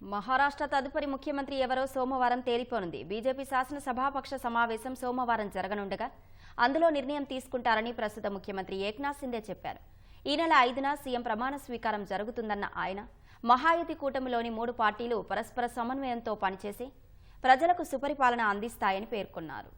మహారాష్ట్ర తదుపరి ముఖ్యమంత్రి ఎవరో సోమవారం తేలిపోనుంది. బీజేపీ శాసనసభాపక్ష సమావేశం సోమవారం జరగనుండగా అందులో నిర్ణయం తీసుకుంటారని ప్రస్తుత ముఖ్యమంత్రి ఏక్నాథ్ సిందే చెప్పారు. ఈ నెల ఐదున సీఎం ప్రమాణ స్వీకారం జరుగుతుందన్న ఆయన మహాయుతి కూటమిలోని మూడు పార్టీలు పరస్పర సమన్వయంతో పనిచేసి ప్రజలకు సుపరిపాలన అందిస్తాయని పేర్కొన్నారు.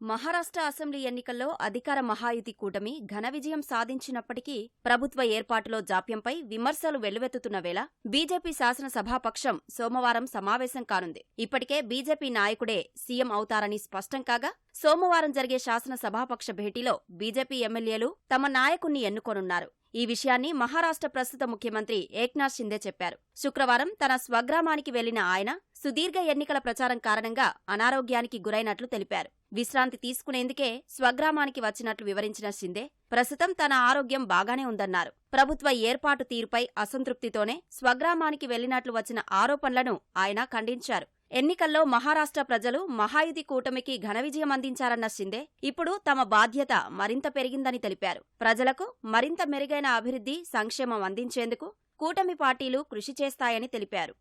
మహారాష్ట్ర అసెంబ్లీ ఎన్నికల్లో అధికార మహాయుతి కూటమి ఘన విజయం సాధించినప్పటికీ ప్రభుత్వ ఏర్పాటులో జాప్యంపై విమర్శలు వెల్లువెత్తుతున్న వేళ బీజేపీ శాసనసభాపక్షం సోమవారం సమావేశం కానుంది. ఇప్పటికే బీజేపీ నాయకుడే సీఎం అవుతారని స్పష్టం కాగా సోమవారం జరిగే శాసనసభాపక్ష భేటీలో బీజేపీ ఎమ్మెల్యేలు తమ నాయకుణ్ణి ఎన్నుకోనున్నారు. ఈ విషయాన్ని మహారాష్ట్ర ప్రస్తుత ముఖ్యమంత్రి ఏక్నాథ్ షిందే చెప్పారు. శుక్రవారం తన స్వగ్రామానికి వెళ్ళిన ఆయన సుదీర్ఘ ఎన్నికల ప్రచారం కారణంగా అనారోగ్యానికి గురైనట్లు తెలిపారు. విశ్రాంతి తీసుకునేందుకే స్వగ్రామానికి వచ్చినట్లు వివరించిన షిందే ప్రస్తుతం తన ఆరోగ్యం బాగానే ఉందన్నారు. ప్రభుత్వ ఏర్పాటు తీరుపై అసంతృప్తితోనే స్వగ్రామానికి వెళ్ళినట్లు వచ్చిన ఆరోపణలను ఆయన ఖండించారు. ఎన్నికల్లో మహారాష్ట్ర ప్రజలు మహాయుధి కూటమికి ఘన విజయం అందించారన్న షిందే ఇప్పుడు తమ బాధ్యత మరింత పెరిగిందని తెలిపారు. ప్రజలకు మరింత మెరుగైన అభివృద్ధి సంక్షేమం అందించేందుకు కూటమి పార్టీలు కృషి చేస్తాయని తెలిపారు.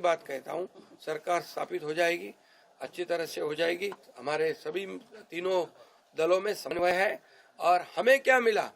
బాత్ సర్కార్ స్థాపిత్ హో अच्छी तरह से हो जाएगी। हमारे सभी तीनों दलों में समन्वय है और हमें क्या मिला?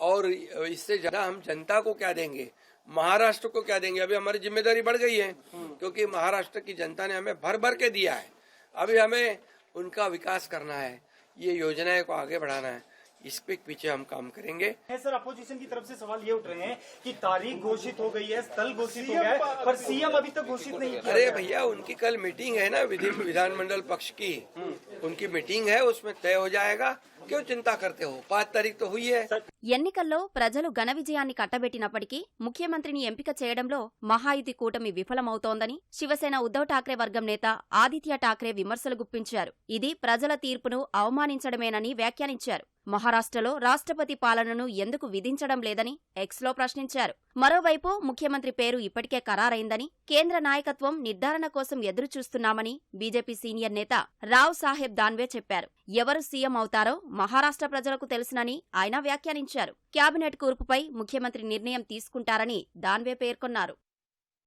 और इससे ज़्यादा हम जनता को क्या देंगे? महाराष्ट्र को क्या देंगे? अभी हमारी ज़िम्मेदारी बढ़ गई है, क्योंकि महाराष्ट्र की जनता ने हमें भर भर के दिया है। अभी हमें उनका विकास करना है। ये योजनाएँ को आगे बढ़ाना है। इस पे पीछे हम काम करेंगे। है सर अपोजिशन की तरफ़ से सवाल ये उठ रहे हैं कि तारीख घोषित हो गई है स्थल घोषित हो गया है पर सीएम अभी तक घोषित नहीं किया अरे भैया उनकी कल मीटिंग है ना विधि विधानमंडल पक्ष की। उनकी मीटिंग है उसमें तय हो जाएगा क्यों चिंता करते हो पाँच तारीख तो हुई है ఎన్నికల్లో ప్రజలు ఘన విజయాన్ని కట్టబెట్టినప్పటికీ ముఖ్యమంత్రిని ఎంపిక చేయడంలో మహాయుతి కూటమి విఫలమవుతోందని శివసేన ఉద్దవ్ ఠాక్రే వర్గం నేత ఆదిత్య ఠాక్రే విమర్శలు గుప్పించారు ఇది ప్రజల తీర్పును అవమానించడమేనని వ్యాఖ్యానించారు మహారాష్ట్రలో రాష్ట్రపతి పాలనను ఎందుకు విధించడం లేదని ఎక్స్లో ప్రశ్నించారు మరోవైపు ముఖ్యమంత్రి పేరు ఇప్పటికే ఖరారైందని కేంద్ర నాయకత్వం నిర్ధారణ కోసం ఎదురుచూస్తున్నామని బీజేపీ సీనియర్ నేత రావ్ సాహెబ్ దాన్వే చెప్పారు. ఎవరు సీఎం అవుతారో మహారాష్ట్ర ప్రజలకు తెలుసునని ఆయన వ్యాఖ్యానించారు. కేబినెట్ కూర్పుపై ముఖ్యమంత్రి నిర్ణయం తీసుకుంటారని దాన్వే పేర్కొన్నారు.